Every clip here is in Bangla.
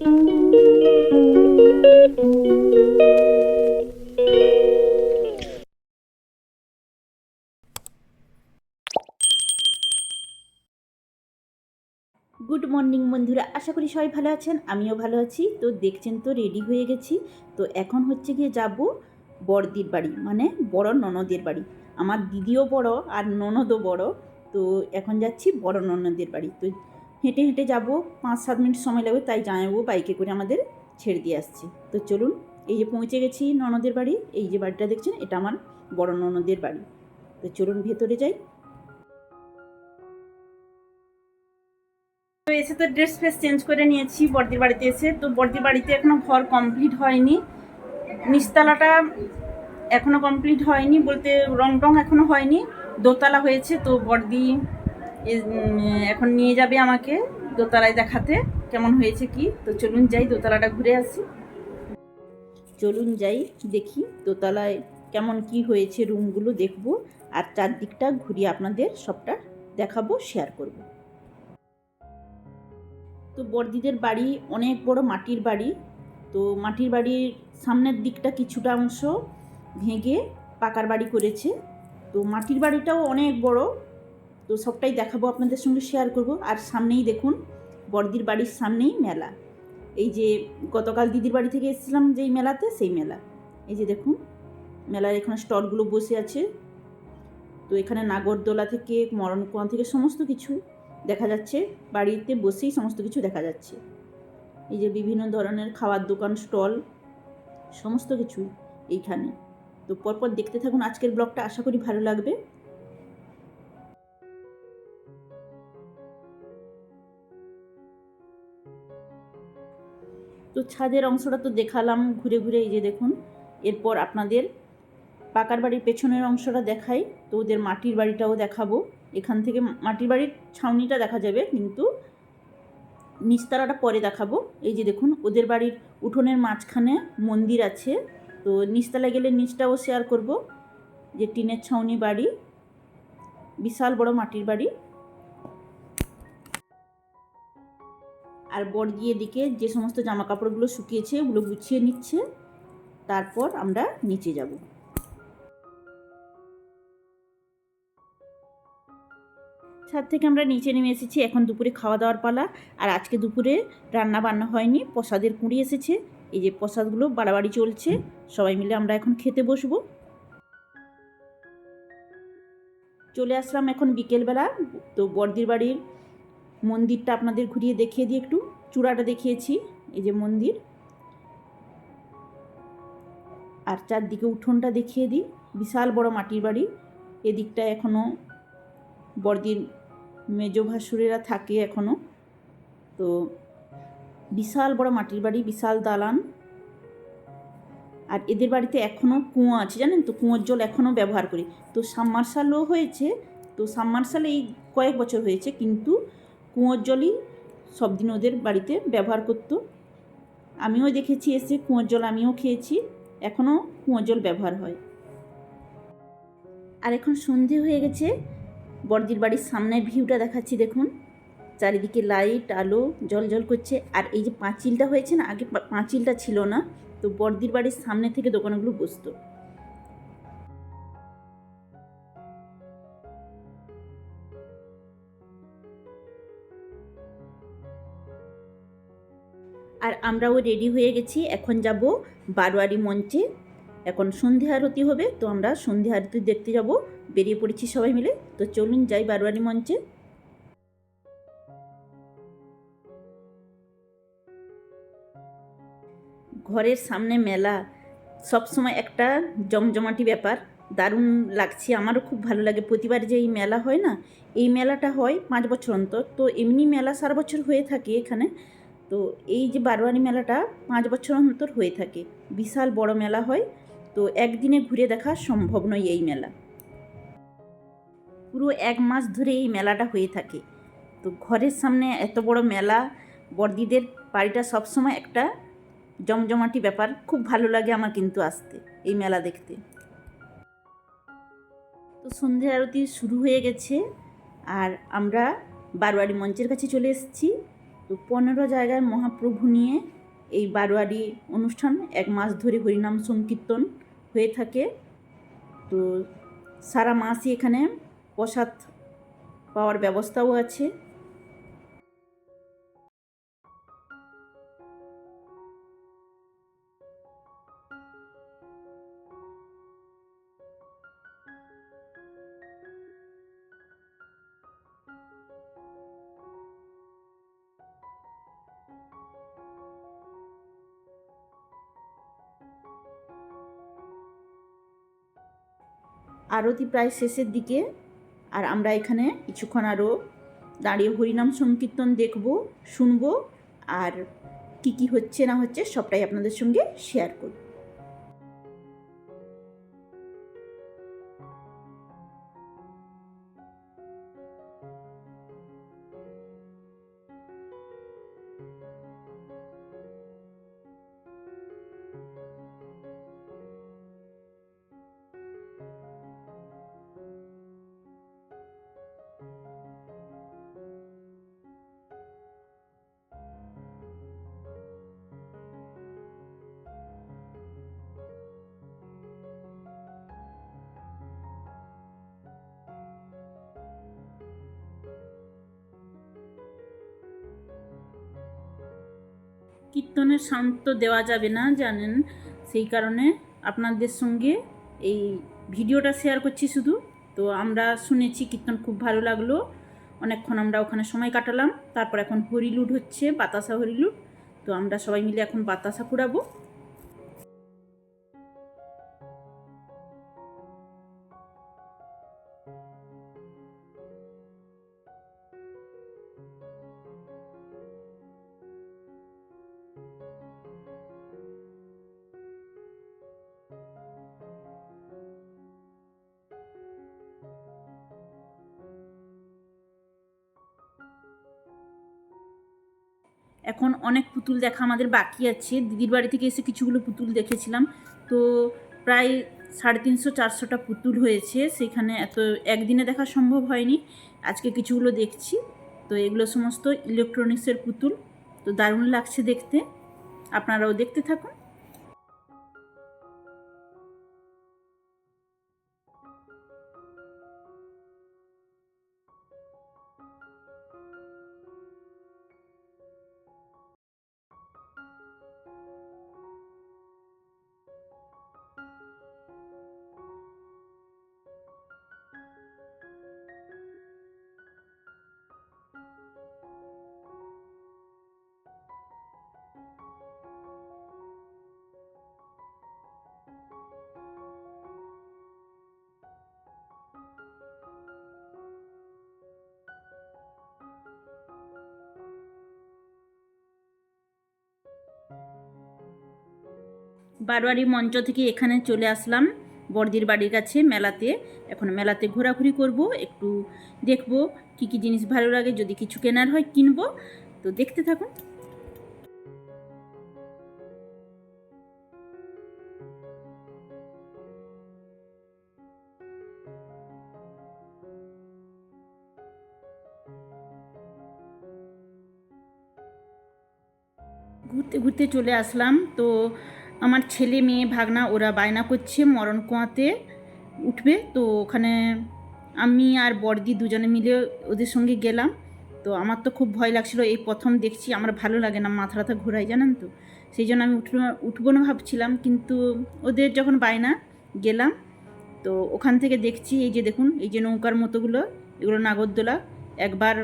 গুড মর্নিং বন্ধুরা, আশা করি সবাই ভালো আছেন, আমিও ভালো আছি। তো দেখছেন তো রেডি হয়ে গেছি। তো এখন হচ্ছে গিয়ে যাব বড়দির বাড়ি মানে বড় ননদের বাড়ি। আমার দিদিও বড় আর ননদও বড়। তো এখন যাচ্ছি বড় ননদের বাড়ি। তো হেঁটে হেঁটে যাব পাঁচ সাত মিনিট সময় লাগবে, তাই জামাইবাবু বাইকে করে আমাদের ছেড়ে দিয়ে আসছে। তো চলুন, এই যে পৌঁছে গেছি ননদের বাড়ি, এই যে বাড়িটা দেখছেন, এটা আমার বড় ননদের বাড়ি। তো চলুন ভেতরে যাই। তো এসে তো ড্রেস ফ্রেস চেঞ্জ করে নিয়েছি, বর্দির বাড়িতে এসে। তো বর্দির বাড়িতে এখনও ঘর কমপ্লিট হয়নি। নিচতলাটা এখনও কমপ্লিট হয়নি বলতে রং টং এখনও হয়নি। দোতলা হয়েছে, তো বর্দি এখন নিয়ে যাবে আমাকে দোতলায় দেখাতে, কেমন হয়েছে কি? তো চলুন যাই, দোতলাটা ঘুরে আসি। চলুন যাই, দেখি দোতলায় কেমন কি হয়েছে রুমগুলো দেখব, আর চারদিকটা ঘুরিয়ে আপনাদের সবটা দেখাবো শেয়ার করব। তো বড়দিদের বাড়ি, অনেক বড় মাটির বাড়ি। তো মাটির বাড়ির সামনের দিকটা কিছুটা অংশ ভেঙে পাকার বাড়ি করেছে। তো মাটির বাড়িটাও অনেক বড়। তো সবটাই দেখাবো আপনাদের সঙ্গে শেয়ার করব। আর সামনেই দেখুন, বড়দির বাড়ির সামনেই মেলা। এই যে গতকাল দিদির বাড়ি থেকে এসেছিলাম যেই মেলাতে, সেই মেলা। এই যে দেখুন, মেলার এখানে স্টলগুলো বসে আছে। তো এখানে নাগরদোলা থেকে, মরণকুয়া থেকে সমস্ত কিছু দেখা যাচ্ছে। বাড়িতে বসেই সমস্ত কিছু দেখা যাচ্ছে। এই যে বিভিন্ন ধরনের খাওয়ার দোকান, স্টল, সমস্ত কিছু এইখানে। তো পরপর দেখতে থাকুন আজকের ব্লগটা, আশা করি ভালো লাগবে। তো ছাদের অংশটা তো দেখালাম ঘুরে ঘুরে, এই যে দেখুন। এরপর আপনাদের পাকার বাড়ির পেছনের অংশটা দেখাই, তো ওদের মাটির বাড়িটাও দেখাবো। এখান থেকে মাটির বাড়ির ছাউনিটা দেখা যাবে, কিন্তু নিস্তারাটা পরে দেখাবো। এই যে দেখুন, ওদের বাড়ির উঠোনের মাঝখানে মন্দির আছে, তো নিচতলায় গেলে নিচটাও শেয়ার করব, যে টিনের ছাউনি বাড়ি, বিশাল বড় মাটির বাড়ি। আর বড়দি এদিকে যে সমস্ত জামা কাপড়গুলো শুকিয়েছে, ওগুলো গুছিয়ে নিচ্ছে। তারপর আমরা নিচে যাব। ছাদ থেকে আমরা নিচে নেমে এসেছি। এখন দুপুরে খাওয়া দাওয়ার পালা। আর আজকে দুপুরে রান্না বান্না হয়নি। প্রসাদের কুঁড়ি এসেছে। এই যে প্রসাদগুলো বাড়াবাড়ি চলছে। সবাই মিলে আমরা এখন খেতে বসবো। চলে আসলাম এখন বিকেলবেলা। তো বর্দির বাড়ির মন্দিরটা আপনাদের ঘুরিয়ে দেখিয়ে দিই একটু। চূড়াটা দেখিয়েছি, এই যে মন্দির। আর চারদিকে উঠোনটা দেখিয়ে দিই, বিশাল বড় মাটির বাড়ি। এদিকটা এখনও বড়দির মেজ ভাসুরেরা থাকে এখনও তো বিশাল বড় মাটির বাড়ি, বিশাল দালান। আর এদের বাড়িতে এখনও কুঁয়ো আছে, জানেন তো? কুঁয়োর জল এখনও ব্যবহার করি। তো সাবমার্শালও হয়েছে, তো সাবমার্শাল এই কয়েক বছর হয়েছে, কিন্তু কুঁয়োর জলই সব দিন ওদের বাড়িতে ব্যবহার করতো। আমিও দেখেছি এসে কুঁয়োর জল আমিও খেয়েছি, এখনও কুঁয়োর জল ব্যবহার হয়। আর এখন সন্ধে হয়ে গেছে, বড়দির বাড়ির সামনের ভিউটা দেখাচ্ছি দেখুন। চারিদিকে লাইট, আলো, জল জল করছে। আর এই যে পাঁচিলটা হয়েছে না, আগে পাঁচিলটা ছিল না, তো বড়দির বাড়ির সামনে থেকে দোকানগুলো বসতো। আর আমরাও রেডি হয়ে গেছি। এখন যাব বারোয়ারি মঞ্চে। এখন সন্ধে আরতি হবে, তো আমরা সন্ধে আরতি দেখতে যাব। বেরিয়ে পড়েছি সবাই মিলে, তো চলুন যাই বারোয়ারি মঞ্চে। ঘরের সামনে মেলা, সব সময় একটা জমজমাটি ব্যাপার। দারুণ লাগছে, আমারও খুব ভালো লাগে। প্রতিবার যে এই মেলা হয় না, এই মেলাটা হয় পাঁচ বছর অন্তর। তো এমনি মেলা সারা বছর হয়ে থাকে এখানে। তো এই যে বারোয়ারি মেলাটা পাঁচ বছর অন্তর হয়ে থাকে। বিশাল বড় মেলা হয়, তো একদিনে ঘুরে দেখা সম্ভব নয় এই মেলা। পুরো এক মাস ধরে এই মেলাটা হয়ে থাকে। তো ঘরের সামনে এত বড় মেলা, বড়দিদের বাড়িটা সবসময় একটা জমজমাটি ব্যাপার। খুব ভালো লাগে আমার কিন্তু আসতে, এই মেলা দেখতে। তো সন্ধে আরতি শুরু হয়ে গেছে, আর আমরা বারোয়ারি মঞ্চের কাছে চলে এসেছি। তো পনেরো জায়গায় মহাপ্রভু নিয়ে এই বারোয়ারি অনুষ্ঠান এক মাস ধরে হরিনাম সংকীর্তন হয়ে থাকে। তো সারা মাসই এখানে প্রসাদ পাওয়ার ব্যবস্থাও আছে। আরতি প্রায় শেষের দিকে, আর আমরা এখানে কিছুক্ষণ আরও দাঁড়িয়ে হরিনাম সংকীর্তন দেখব, শুনব, আর কি কি হচ্ছে না হচ্ছে সবটাই আপনাদের সঙ্গে শেয়ার করব। কীর্তনের শান্ত দেওয়া যাবে না, জানেন? সেই কারণে আপনাদের সঙ্গে এই ভিডিওটা শেয়ার করছি শুধু। তো আমরা শুনেছি কীর্তন খুব ভালো লাগল। অনেকক্ষণ আমরা ওখানে সময় কাটালাম। তারপর এখন হরিলুট হচ্ছে, বাতাসা হরিলুট। তো আমরা সবাই মিলে এখন বাতাসা কুড়াবো। এখন অনেক পুতুল দেখা আমাদের বাকি আছে। দিদির বাড়ি থেকে এসে কিছুগুলো পুতুল দেখেছিলাম। তো প্রায় সাড়ে তিনশো, চারশোটা পুতুল হয়েছে। সেখানে এত একদিনে দেখা সম্ভব হয়নি। আজকে কিছুগুলো দেখছি। তো এগুলো সমস্ত ইলেকট্রনিক্সের পুতুল। তো দারুণ লাগছে দেখতে। আপনারাও দেখতে থাকুন। বারোয়ারি মঞ্চ থেকে এখানে চলে আসলাম বড়দির বাড়ির কাছে মেলাতে। এখন মেলাতে ঘোরাঘুরি করব, একটু দেখব কি কি জিনিস ভালো লাগে, যদি কিছু কেনার হয় কিনবো। তো দেখতে থাকুন। ঘুরতে ঘুরতে চলে আসলাম। তো আমার ছেলে, মেয়ে, ভাগনা, ওরা বায়না করছে, মরণ কুয়াতে উঠবে। তো ওখানে আমি আর বড়দি দুজনে মিলে ওদের সঙ্গে গেলাম। তো আমার তো খুব ভয় লাগছিল, এই প্রথম দেখছি, আমার ভালো লাগে না, মাথা টাথা ঘোরাই জানেন তো? সেই জন্য আমি উঠব, উঠবো না ভাবছিলাম, কিন্তু ওদের যখন বায়না গেলাম, তো ওখান থেকে দেখছি, এই যে দেখুন, এই যে নৌকার মতোগুলো, এগুলো নাগরদোলা, একবার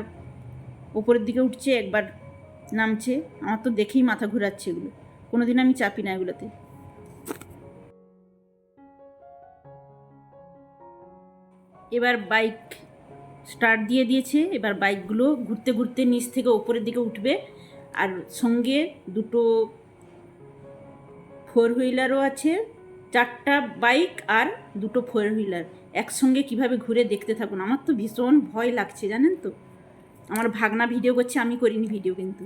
ওপরের দিকে উঠছে, একবার নামছে। আমার তো দেখেই মাথা ঘোরাচ্ছে এগুলো। কোনো দিন আমি চাপি না এগুলোতে। এবার বাইক স্টার্ট দিয়ে দিয়েছে, এবার বাইকগুলো ঘুরতে ঘুরতে নিচ থেকে ওপরের দিকে উঠবে। আর সঙ্গে দুটো ফোর হুইলারও আছে, চারটা বাইক আর দুটো ফোর হুইলার একসঙ্গে কীভাবে ঘুরে দেখতে থাকুন। আমার তো ভীষণ ভয় লাগছে, জানেন তো? আমার ভাগনা ভিডিও করছে, আমি করিনি ভিডিও কিন্তু।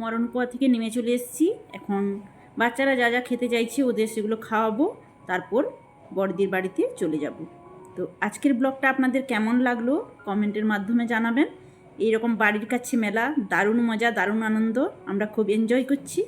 মরণকুয়া থেকে নেমে চলে এসেছি। এখন বাচ্চারা যা যা খেতে চাইছে ওদের সেগুলো খাওয়াবো, তারপর বড়দির বাড়িতে চলে যাব। তো আজকের ব্লগটা আপনাদের কেমন লাগল কমেন্টের মাধ্যমে জানাবেন। এইরকম বাড়ির কাছে মেলা, দারুণ মজা, দারুণ আনন্দ, আমরা খুব এনজয় করছি।